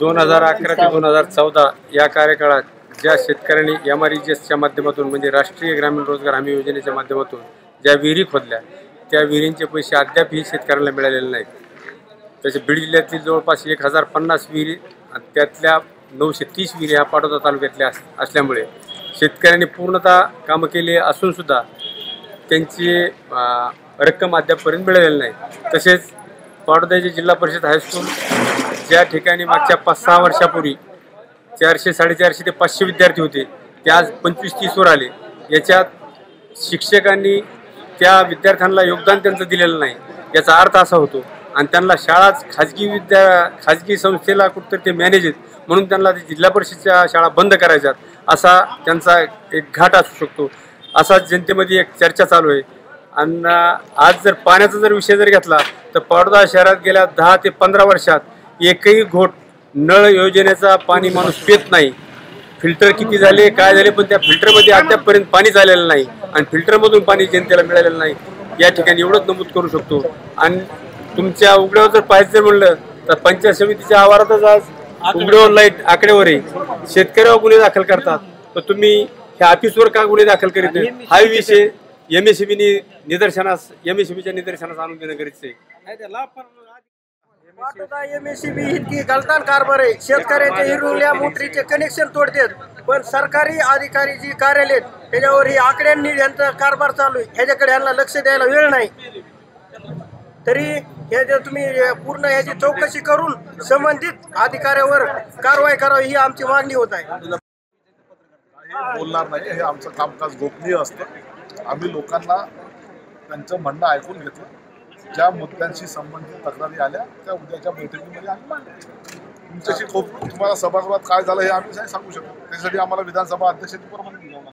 दोन हजार अकरा ते दोन हजार चौदा या कार्यकाळात ज्या शेतकऱ्यांनी एम आर एसच्या माध्यमातून म्हणजे राष्ट्रीय ग्रामीण रोजगार हमी योजनेच्या माध्यमातून ज्या विहिरी खोदल्या त्या विहिरींचे पैसे अद्यापही शेतकऱ्यांना मिळालेले नाहीत. तसे बीड जिल्ह्यातील जवळपास एक हजार पन्नास विहिरी त्यातल्या नऊशे तीस विहिरी ह्या पाटोदा तालुक्यातल्या अस असल्यामुळे शेतकऱ्यांनी पूर्णतः कामं केली असूनसुद्धा त्यांची रक्कम अद्यापपर्यंत मिळालेली नाही. तसेच पाटोद्याचे जिल्हा परिषद हायस्कूल ज्या ठिकाणी मागच्या पाच सहा वर्षापूर्वी चारशे साडेचारशे ते पाचशे विद्यार्थी होते ते आज पंचवीस तीसवर आले. याच्यात शिक्षकांनी त्या विद्यार्थ्यांना योगदान त्यांचं दिलेलं नाही. याचा अर्थ असा होतो आणि त्यांना शाळाच खाजगी विद्या खाजगी संस्थेला कुठंतरी ते मॅनेज आहेत म्हणून त्यांना ते जिल्हा परिषदच्या शाळा बंद करायच्यात असा त्यांचा एक घाट असू शकतो. असा जनतेमध्ये एक चर्चा चालू आहे. आणि आज जर पाण्याचा जर विषय जर घेतला तर पाडोदा शहरात गेल्या दहा ते पंधरा वर्षात एकही घोट नळ योजनेचा पाणी माणूस पित नाही. फिल्टर किती झाले काय झाले पण त्या फिल्टरमध्ये अद्यापपर्यंत पाणी झालेलं नाही आणि फिल्टरमधून पाणी जनतेला मिळालेलं नाही. या ठिकाणी एवढंच नमूद करू शकतो. आणि तुमच्या उघड्यावर जर पाहायचं जर म्हणलं तर पंचायत समितीच्या आवारातच आज उघड्यावर लाइट आकडेवर आहे शेतकऱ्यावर गुन्हे दाखल करतात. तर तुम्ही ह्या ऑफिसवर का गुन्हे दाखल करीत नाही? हा विषय एम एस निदर्शनास एम एस निदर्शनास आणून देणं गरजेचं आहे. एमएससीबी इतकी गलतान कारभार आहे. शेतकऱ्यांच्या हिरवल्या मोटरीचे कनेक्शन तोडतात. पण सरकारी अधिकारी जी कार्यालय आहेत, त्याच्यावर ही आकड्यांनी यांचा कारभार चालू आहे. ह्याच्याकडे यांना लक्ष द्यायला वेळ नाही. तरी हे जे तुम्ही पूर्ण ह्याची चौकशी करून संबंधित अधिकाऱ्यावर कारवाई करावी ही आमची मागणी होत आहे. बोलणार नाही हे आमचं कामकाज गोपनीय असतं. आम्ही लोकांना त्यांचं म्हणणं ऐकून घेतलं ज्या मुद्द्यांशी संबंधित तक्रारी आल्या त्या उद्याच्या बैठकीमध्ये आम्ही मांडल्या तुमच्याशी खूप तुम्हाला सभागृहात काय झालं हे आम्ही सांगू शकतो. त्यासाठी आम्हाला विधानसभा अध्यक्षांची परवानगी घ्यावं